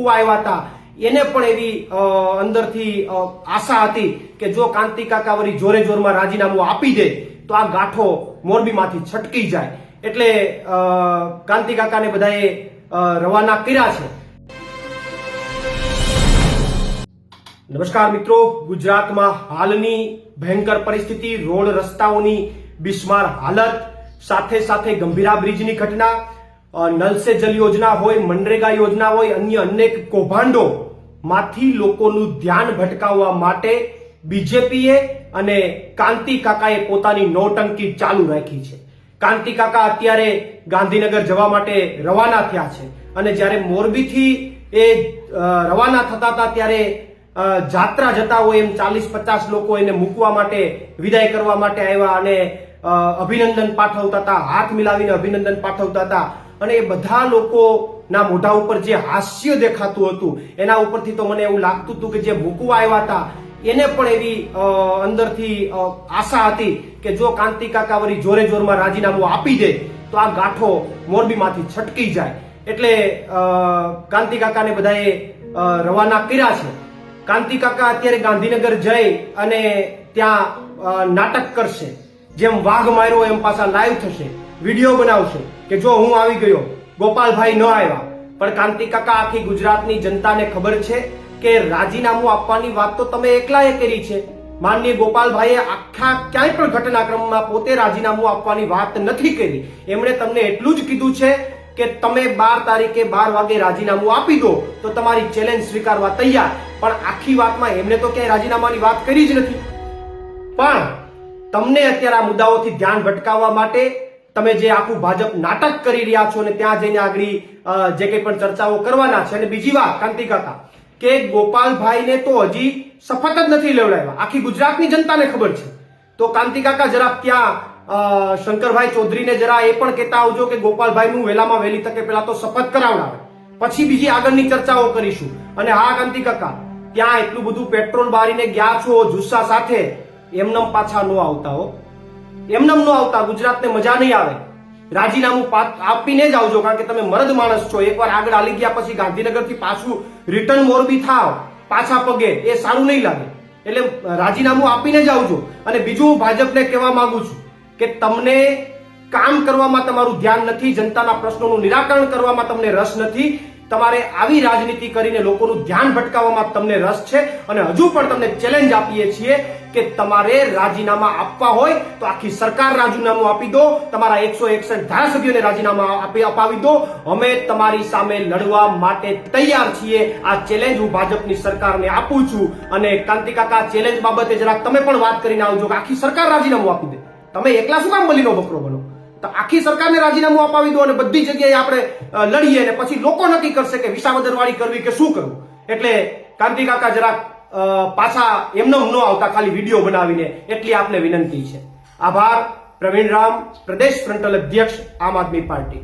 આવ્યા હતા. એને પણ એવી અંદરથી આશા હતી કે જો કાંતિ કાકા વળી જોરે જોરમાં રાજીનામું આપી દે, તો આ ગાંઠો મોરબીમાંથી છટકી જાય. એટલે કાંતિ કાકાને બધાએ રવાના કર્યા છે. નમસ્કાર મિત્રો, ગુજરાતમાં હાલની ભયંકર પરિસ્થિતિ, રોડ રસ્તાઓની બિસ્માર હાલત, સાથે સાથે ગંભીરા બ્રિજની ઘટના નલ સે જલ યોજના હોય, મનરેગા યોજના હોય, અન્ય અનેક કૌભાંડો માંથી લોકોનું ધ્યાન ભટકાવવા માટે બીજેપીએ અને કાંતિ કાકાએ પોતાની નોટંકી ચાલુ રાખી છે. કાંતિ કાકા અત્યારે ગાંધીનગર જવા માટે રવાના થયા છે અને જ્યારે મોરબીથી એ રવાના થતા હતા ત્યારે જાત્રા જતા હોય એમ ચાલીસ પચાસ લોકો એને મૂકવા માટે, વિદાય કરવા માટે આવ્યા અને અભિનંદન પાઠવતા હતા, હાથ મિલાવીને અભિનંદન પાઠવતા હતા. અને એ બધા લોકોના મોઢા ઉપર જે હાસ્ય દેખાતું હતું, એના ઉપરથી તો મને એવું લાગતું હતું કે જે મૂકવા આવ્યા હતા, એને પણ એવી અંદરથી આશા હતી કે જો કાંતિ કાકા વળી જોરે જોરમાં રાજીનામું આપી દે, તો આ ગાંઠો મોરબીમાંથી છટકી જાય. એટલે કાંતિ કાકાને બધાએ રવાના કર્યા છે. કાંતિ કાકા અત્યારે ગાંધીનગર જઈ અને ત્યાં નાટક કરશે. જેમ વાઘ માર્યો એમ પાછા લાઈવ થશે. વીડિયો બનાવશું કે જો હું આવી ગયો, ગોપાલભાઈ ન આવ્યા. પણ કાંતિ કાકા આખી ગુજરાતની જનતાને ખબર છે કે રાજીનામું આપવાની વાત તો તમે એકલાએ કરી છે. માનનીય ગોપાલભાઈએ આખા ક્યાંય પણ ઘટનાક્રમમાં પોતે રાજીનામું આપવાની વાત નથી કરી. એમણે તમને એટલું જ કીધું છે કે તમે બાર તારીખે બાર વાગે રાજીનામું આપી દો તો તમારી ચેલેન્જ સ્વીકારવા તૈયાર. પણ આખી વાતમાં એમને તો ક્યાંય રાજીનામાની વાત કરી જ નથી. પણ તમને અત્યારે આ મુદ્દાઓથી ધ્યાન ભટકાવવા માટે તમે જે આખું ભાજપ નાટક કરી રહ્યા છો અને ત્યાં જઈને આગળ જે કંઈ પણ ચર્ચાઓ કરવાના છે. અને બીજી વાત, કાંતિ કાકા, કે ગોપાલભાઈને તો હજી શપથ જ નથી લેવડાવ્યા. આખી ગુજરાતની જનતાને ખબર છે. તો કાંતિ કાકા, જરા ત્યાં શંકરભાઈ ચૌધરીને જરા એ પણ કહેતા આવજો કે ગોપાલભાઈનું વહેલામાં વહેલી તકે પેલા તો શપથ કરાવડાવે. પછી બીજી આગળની ચર્ચાઓ કરીશું. અને હા, કાંતિ કાકા, ત્યાં એટલું બધું પેટ્રોલ બારીને ગયા છો જુસ્સા સાથે. એમનેમ પાછા નો આવતા હો. એમનેમ ન આવતા, ગુજરાતને મજા નહીં આવે. રાજીનામું આપીને જ આવજો, કારણ કે તમે મરદ માણસ છો. એકવાર આગળ આલી ગયા પછી ગાંધીનગરથી પાછું રિટર્ન મોરબી થાવ, પાછા પગે. એ સારું નહીં લાગે. એટલે રાજીનામું આપીને જ આવજો. અને બીજું હું ભાજપને કહેવા માંગુ છું કે તમને કામ કરવામાં તમારું ધ્યાન નથી, જનતાના પ્રશ્નોનું નિરાકરણ કરવામાં તમને રસ નથી તમારે આવી રાજનીતિ કરીને લોકોનું ધ્યાન ભટકાવવામાં તમને રસ છે અને હજુ પણ તમને ચેલેન્જ આપીએ છીએ કે તમારે રાજીનામા આપવા હોય તો આખી સરકાર રાજીનામું આપી દો, તમારા એકસો એકસઠ ધારાસભ્યોને રાજીનામા આપી અપાવી દો. અમે તમારી સામે લડવા માટે તૈયાર છીએ. આ ચેલેન્જ હું ભાજપની સરકારને આપું છું. અને કાંતિકાકા ચેલેન્જ બાબતે જરાક તમે પણ વાત કરીને આવજો કે આખી સરકાર રાજીનામું આપી દે. તમે એકલા શું કામ બલીનો બકરો બનો? તો આખી સરકારને રાજીનામું અપાવી દો અને બધી જગ્યાએ આપણે લડીએ અને પછી લોકો નક્કી કરશે કે વિસાવદરવાળી કરવી કે શું કરવું. એટલે કાંતિ કાકા જરાક પાછા એમને ન આવતા ખાલી વીડિયો બનાવીને એટલી આપને વિનંતી છે. આભાર, પ્રવીણ રામ, પ્રદેશ ફ્રન્ટલ અધ્યક્ષ, આમ આદમી પાર્ટી.